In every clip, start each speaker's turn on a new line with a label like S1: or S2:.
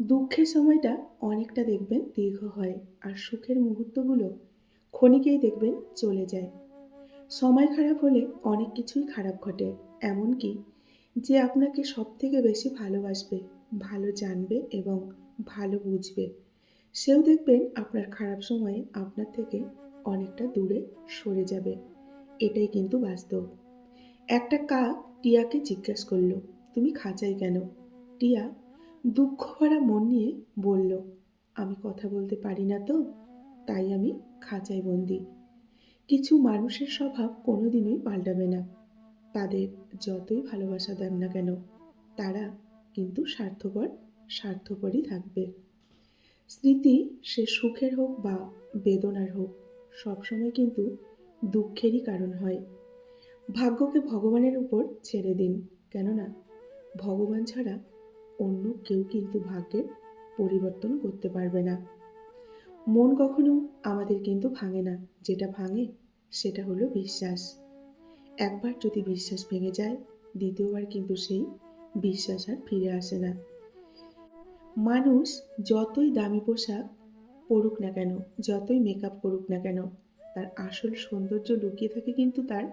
S1: দুঃখের সময়টা অনেকটা দেখবেন দীর্ঘ হয় আর সুখের মুহূর্তগুলো ক্ষণিকেই দেখবেন চলে যায়। সময় খারাপ হলে অনেক কিছুই খারাপ ঘটে, এমনকি যে আপনাকে সব থেকে বেশি ভালোবাসবে, ভালো জানবে এবং ভালো বুঝবে, সেও দেখবেন আপনার খারাপ সময়ে আপনার থেকে অনেকটা দূরে সরে যাবে। এটাই কিন্তু বাস্তব। একটা কাক টিয়াকে জিজ্ঞেস করল, তুমি খাঁচাই কেন? টিয়া দুঃখ ভরা মন নিয়ে বলল, আমি কথা বলতে পারি না তো, তাই আমি খাঁচায় বন্দি। কিছু মানুষের স্বভাব কোনোদিনই পাল্টাবে না। তাদের যতই ভালোবাসা দেন না কেন, তারা কিন্তু স্বার্থপর, স্বার্থপরই থাকবে। স্মৃতি সে সুখের হোক বা বেদনার হোক, সবসময় কিন্তু দুঃখেরই কারণ হয়। ভাগ্যকে ভগবানের উপর ছেড়ে দিন, কেননা ভগবান ছাড়া অন্য কেউ কিন্তু ভাগ্যের পরিবর্তন করতে পারবে না। মন কখনো আমাদের কিন্তু ভাঙে না। যেটা ভাঙে, সেটা হলো বিশ্বাস। একবার যদি বিশ্বাস ভেঙে যায়, দ্বিতীয়বার কিন্তু সেই বিশ্বাস আর ফিরে আসে না। মানুষ যতই দামি পোশাক পরুক না কেন, যতই মেকআপ করুক না কেন, তার আসল সৌন্দর্য লুকিয়ে থাকে কিন্তু তার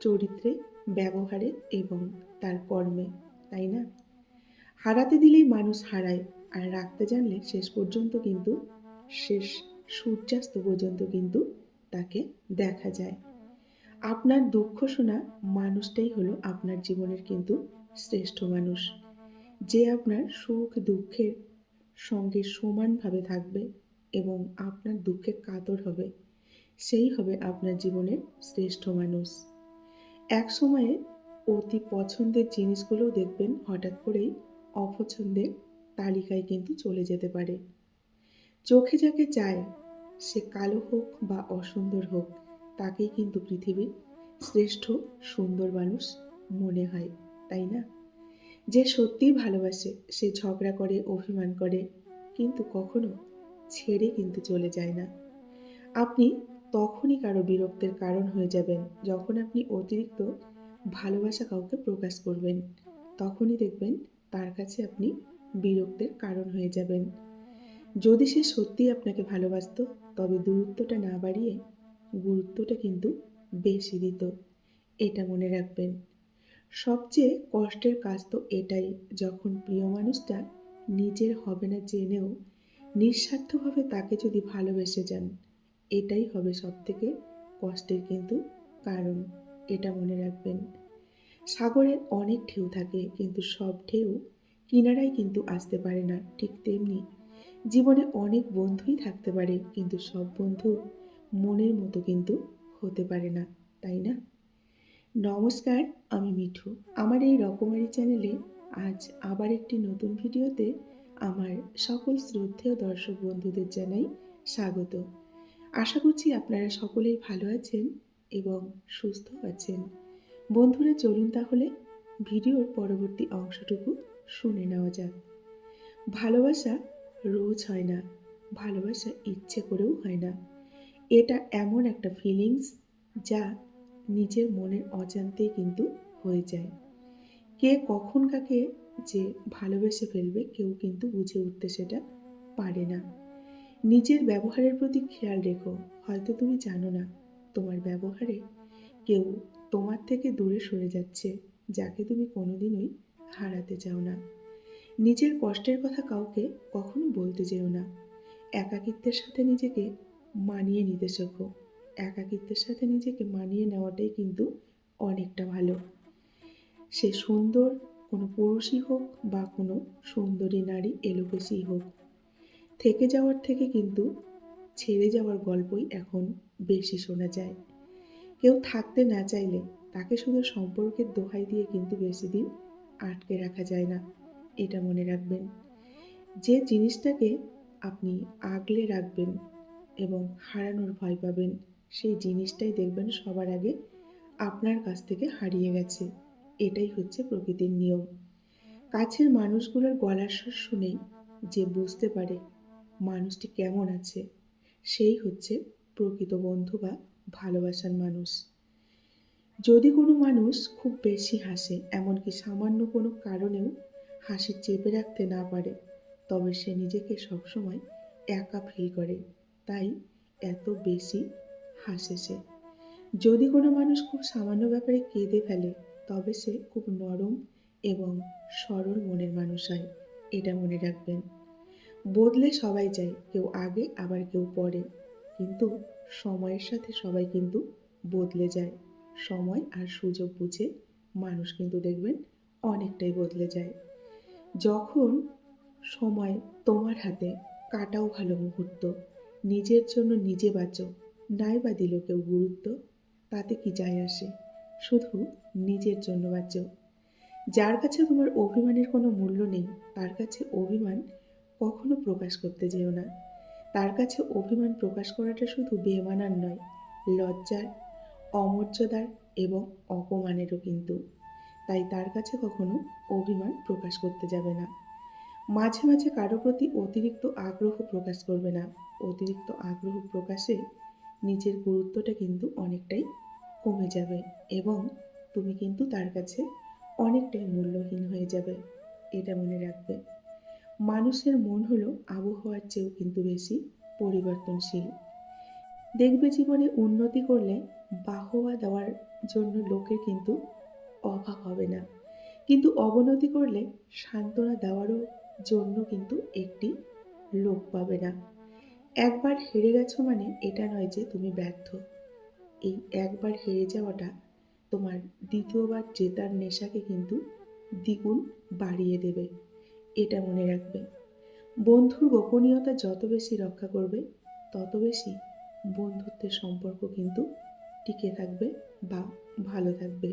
S1: চরিত্রে, ব্যবহারে এবং তার কর্মে, তাই না? হারাতে দিলেই মানুষ হারায়, আর রাখতে জানলে শেষ পর্যন্ত কিন্তু, শেষ সূর্যাস্ত পর্যন্ত কিন্তু তাকে দেখা যায়। আপনার দুঃখ শোনা মানুষটাই হলো আপনার জীবনের কিন্তু শ্রেষ্ঠ মানুষ। যে আপনার সুখ দুঃখের সঙ্গে সমানভাবে থাকবে এবং আপনার দুঃখে কাতর হবে, সেই হবে আপনার জীবনের শ্রেষ্ঠ মানুষ। এক সময়ে অতি পছন্দের জিনিসগুলোও দেখবেন হঠাৎ করেই অপছন্দের তালিকায় কিন্তু চলে যেতে পারে। চোখে যাকে চায়, সে কালো হোক বা অসুন্দর হোক, তাকেই কিন্তু পৃথিবীর শ্রেষ্ঠ সুন্দর মানুষ মনে হয়, তাই না? যে সত্যিই ভালোবাসে, সে ঝগড়া করে, অভিমান করে, কিন্তু কখনো ছেড়ে কিন্তু চলে যায় না। আপনি তখনই কারও বিরক্তের কারণ হয়ে যাবেন, যখন আপনি অতিরিক্ত ভালোবাসা কাউকে প্রকাশ করবেন। তখনই দেখবেন তার কাছে আপনি বিরক্তের কারণ হয়ে যাবেন। যদি সে সত্যিই আপনাকে ভালোবাসত, তবে দূরত্বটা না বাড়িয়ে গুরুত্বটা কিন্তু বেশি দিত। এটা মনে রাখবেন। সবচেয়ে কষ্টের কাজ তো এটাই, যখন প্রিয় মানুষটা নিজের হবে না জেনেও নিঃস্বার্থভাবে তাকে যদি ভালোবেসে যান, এটাই হবে সব থেকে কষ্টের কিন্তু কারণ, এটা মনে রাখবেন। সাগরে অনেক ঢেউ থাকে, কিন্তু সব ঢেউ কিনারায় কিন্তু আসতে পারে না, ঠিক তেমনি। জীবনে অনেক বন্ধুই থাকতে পারে, কিন্তু সব বন্ধু মনের মতো কিন্তু হতে পারে না, তাই না? নমস্কার, আমি মিঠু। আমার এই রকমারি চ্যানেলে আজ আবার একটি নতুন ভিডিওতে আমার সকল শ্রদ্ধেয় দর্শক বন্ধুদের জানাই স্বাগত। আশা করছি আপনারা সকলেই ভালো আছেন এবং সুস্থ আছেন। বন্ধুরা, চলুন তাহলে ভিডিওর পরবর্তী অংশটুকু শুনে নেওয়া যাক। ভালোবাসা রোজ হয় না, ভালোবাসা ইচ্ছে করেও হয় না। এটা এমন একটা ফিলিংস যা নিজের মনের অজান্তেই কিন্তু হয়ে যায়। কে কখন কাকে যে ভালোবেসে ফেলবে কেউ কিন্তু বুঝে উঠতে সেটা পারে না। নিজের ব্যবহারের প্রতি খেয়াল রেখো, হয়তো তুমি জানো না তোমার ব্যবহারে কেউ তোমার থেকে দূরে সরে যাচ্ছে, যাকে তুমি কোনোদিনই হারাতে চাও না। নিজের কষ্টের কথা কাউকে কখনো বলতে যেও না। একাকিত্বের সাথে নিজেকে মানিয়ে নিতে শেখো। একাকিত্বের সাথে নিজেকে মানিয়ে নেওয়াটাই কিন্তু অনেকটা ভালো। সে সুন্দর কোনো পুরুষই হোক বা কোনো সুন্দরী নারী এলোকেশই হোক। থেকে যাওয়ার থেকে কিন্তু ছেড়ে যাওয়ার গল্পই এখন বেশি শোনা যায়। কেউ থাকতে না চাইলে তাকে শুধু সম্পর্কের দোহাই দিয়ে কিন্তু বেশি দিন আটকে রাখা যায় না। এটা মনে রাখবেন। যে জিনিসটাকে আপনি আগলে রাখবেন এবং হারানোর ভয় পাবেন, সেই জিনিসটাই দেখবেন সবার আগে আপনার কাছ থেকে হারিয়ে গেছে। এটাই হচ্ছে প্রকৃতির নিয়ম। কাছের মানুষগুলোর গলার স্বর শুনেই যে বুঝতে পারে মানুষটি কেমন আছে, সেই হচ্ছে প্রকৃত বন্ধু বা ভালোবাসার মানুষ। যদি কোনো মানুষ খুব বেশি হাসে, এমনকি সামান্য কোনো কারণেও হাসি চেপে রাখতে না পারে, তবে সে নিজেকে সবসময় একা ফিল করে। তাই এত বেশি হাসে সে। যদি কোনো মানুষ খুব সামান্য ব্যাপারে কেঁদে ফেলে, তবে সে খুব নরম এবং সরল মনের মানুষ হয়, এটা মনে রাখবেন। বদলে সবাই চায় কেউ আগে, আবার কেউ পরে। কিন্তু সময়ের সাথে সবাই কিন্তু বদলে যায়। সময় আর সুযোগ বুঝে মানুষ কিন্তু দেখবেন অনেকটাই বদলে যায়। যখন সময় তোমার হাতে কাটাও ভালো মুহূর্ত, নিজের জন্য নিজে বাঁচো, নাই বা দিল কেউ গুরুত্ব, তাতে কি যায় আসে? শুধু নিজের জন্য বাঁচো। যার কাছে তোমার অভিমানের কোনো মূল্য নেই, তার কাছে অভিমান কখনো প্রকাশ করতে যেও না। তার কাছে অভিমান প্রকাশ করাটা শুধু বেমানার নয়, লজ্জার, অমর্যাদার এবং অপমানেরও কিন্তু। তাই তার কাছে কখনো অভিমান প্রকাশ করতে যাবে না। মাঝে মাঝে কারও প্রতি অতিরিক্ত আগ্রহ প্রকাশ করবে না। অতিরিক্ত আগ্রহ প্রকাশে নিজের গুরুত্বটা কিন্তু অনেকটাই কমে যাবে এবং তুমি কিন্তু তার কাছে অনেকটাই মূল্যহীন হয়ে যাবে, এটা মনে রাখবে। মানুষের মন হলো আবহাওয়ার চেয়েও কিন্তু বেশি পরিবর্তনশীল। দেখবে জীবনে উন্নতি করলে বাহবা দেওয়ার জন্য লোকের কিন্তু অভাব হবে না। কিন্তু অবনতি করলে সান্ত্বনা দেওয়ারও জন্য কিন্তু একটি লোক পাবে না। একবার হেরে গেছো মানে এটা নয় যে তুমি ব্যর্থ। এই একবার হেরে যাওয়াটা তোমার দ্বিতীয়বার জেতার নেশাকে কিন্তু দ্বিগুণ বাড়িয়ে দেবে। এটা মনে রাখবে। বন্ধুর গোপনীয়তা যত বেশি রক্ষা করবে, তত বেশি বন্ধুত্বের সম্পর্ক কিন্তু টিকে থাকবে বা ভালো থাকবে।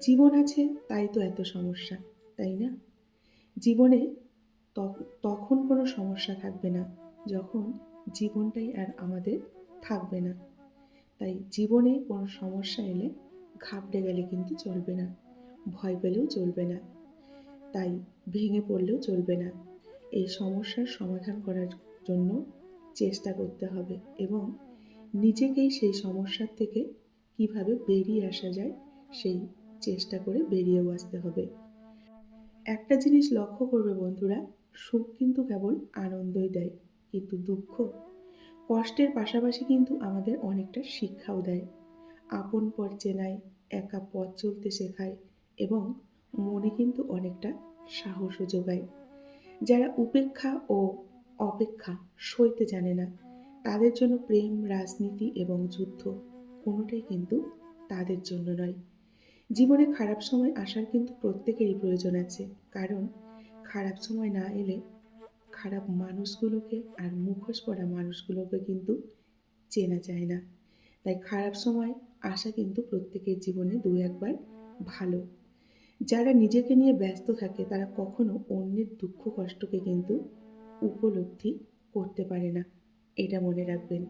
S1: জীবন আছে, তাই তো এত সমস্যা, তাই না? জীবনে তখন কোনো সমস্যা থাকবে না, যখন জীবনটাই আর আমাদের থাকবে না। তাই জীবনে কোনো সমস্যা এলে ঘাবড়ে গেলে কিন্তু চলবে না, ভয় পেলেও চলবে না। তাই ভেঙে পড়লেও চলবে না। এই সমস্যার সমাধান করার জন্য চেষ্টা করতে হবে এবং নিজেকেই সেই সমস্যার থেকে কীভাবে বেরিয়ে আসা যায় সেই চেষ্টা করে বেরিয়েও আসতে হবে। একটা জিনিস লক্ষ্য করবে বন্ধুরা, সুখ কিন্তু কেবল আনন্দই দেয়, কিন্তু দুঃখ কষ্টের পাশাপাশি কিন্তু আমাদের অনেকটা শিক্ষাও দেয়। আপন পর চেনায়, একা পথ চলতে শেখায় এবং মনে কিন্তু অনেকটা সাহসও যোগায় যারা উপেক্ষা ও অপেক্ষা সইতে জানে না, তাদের জন্য প্রেম, রাজনীতি এবং যুদ্ধ কোনোটাই কিন্তু তাদের জন্য নয়। জীবনে খারাপ সময় আসার কিন্তু প্রত্যেকেরই প্রয়োজন আছে, কারণ খারাপ সময় না এলে খারাপ মানুষগুলোকে আর মুখোশ পড়া মানুষগুলোকে কিন্তু চেনা যায় না। তাই খারাপ সময় আসা কিন্তু প্রত্যেকের জীবনে দু একবার ভালো যারা নিজেকে নিয়ে ব্যস্ত থাকে, তারা কখনো অন্যের দুঃখ, কষ্টকে কিন্তু উপলব্ধি করতে পারে না। এটা মনে রাখবেন।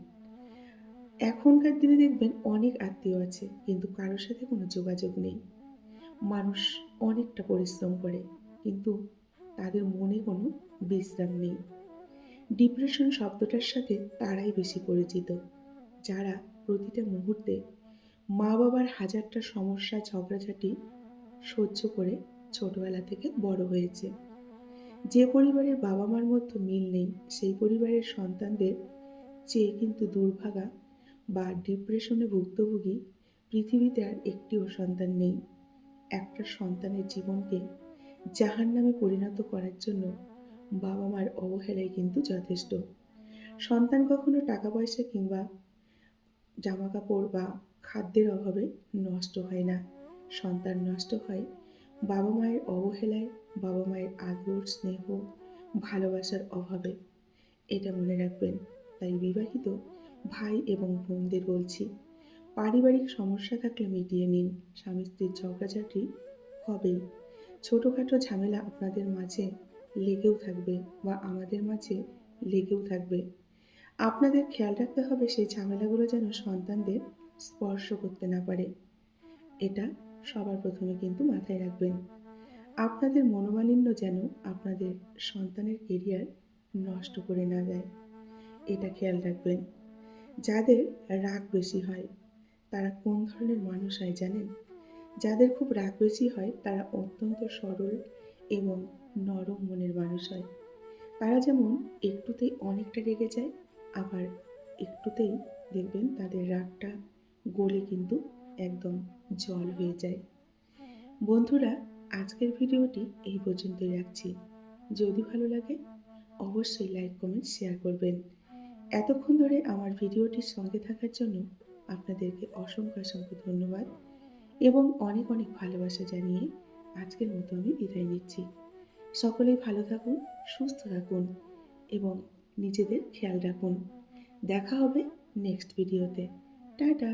S1: এখনকার দিনে দেখবেন অনেক আত্মীয় আছে, কিন্তু কারোর সাথে কোনো যোগাযোগ নেই। মানুষ অনেকটা পরিশ্রম করে, কিন্তু তাদের মনে কোনো বিশ্রাম নেই। ডিপ্রেশন শব্দটার সাথে তারাই বেশি পরিচিত, যারা প্রতিটা মুহূর্তে মা বাবার হাজারটা সমস্যা, ঝগড়াঝাটি সহ্য করে ছোটবেলা থেকে বড় হয়েছে। যে পরিবারের বাবা মার মধ্যে মিল নেই, সেই পরিবারের সন্তানদের চেয়ে কিন্তু দুর্ভাগা বা ডিপ্রেশনে ভুক্তভোগী পৃথিবীতে আর একটিও সন্তান নেই। একটা সন্তানের জীবনকে জাহান নামে পরিণত করার জন্য বাবা মার অবহেলাই কিন্তু যথেষ্ট। সন্তান কখনো টাকা পয়সা কিংবা জামা কাপড় বা খাদ্যের অভাবে নষ্ট হয় না। সন্তান নষ্ট হয়। বাবা মায়ের অবহেলায় বাবা মায়ের আদর, স্নেহ, ভালোবাসার অভাবে। এটা মনে রাখবেন, তাই বিবাহিত ভাই এবং বোনদের বলছি, পারিবারিক সমস্যা থাকলে মিটিয়ে নিন, স্বামী স্ত্রীর ঝগড়াঝাটি হবেই। ছোটোখাটো ঝামেলা আপনাদের মাঝে লেগেও থাকবে বা আমাদের মাঝে লেগেও থাকবে। আপনাদের খেয়াল রাখতে হবে সেই ঝামেলাগুলো যেন সন্তানদের স্পর্শ করতে না পারে। এটা সবার প্রথমে কিন্তু মাথায় রাখবেন। আপনাদের মনোমালিন্য যেন আপনাদের সন্তানের কেরিয়ার নষ্ট করে না দেয় এটা খেয়াল রাখবেন। যাদের রাগ বেশি হয়, তারা কোন ধরনের মানুষ হয় জানেন? যাদের খুব রাগ বেশি হয়, তারা অত্যন্ত সরল এবং নরম মনের মানুষ হয়। তারা যেমন একটুতেই অনেকটা রেগে যায়, আবার একটুতেই দেখবেন তাদের রাগটা গলে কিন্তু একদম জল হয়ে যায়। বন্ধুরা, আজকের ভিডিওটি এই পর্যন্তই রাখছি। যদি ভালো লাগে, অবশ্যই লাইক, কমেন্ট, শেয়ার করবেন। এতক্ষণ ধরে আমার ভিডিওটির সঙ্গে থাকার জন্য আপনাদেরকে অসংখ্য অসংখ্য ধন্যবাদ এবং অনেক অনেক ভালোবাসা জানিয়ে আজকের মতো আমি বিদায় নিচ্ছি। সকলেই ভালো থাকুন, সুস্থ থাকুন এবং নিজেদের খেয়াল রাখুন। দেখা হবে নেক্সট ভিডিওতে টাটা!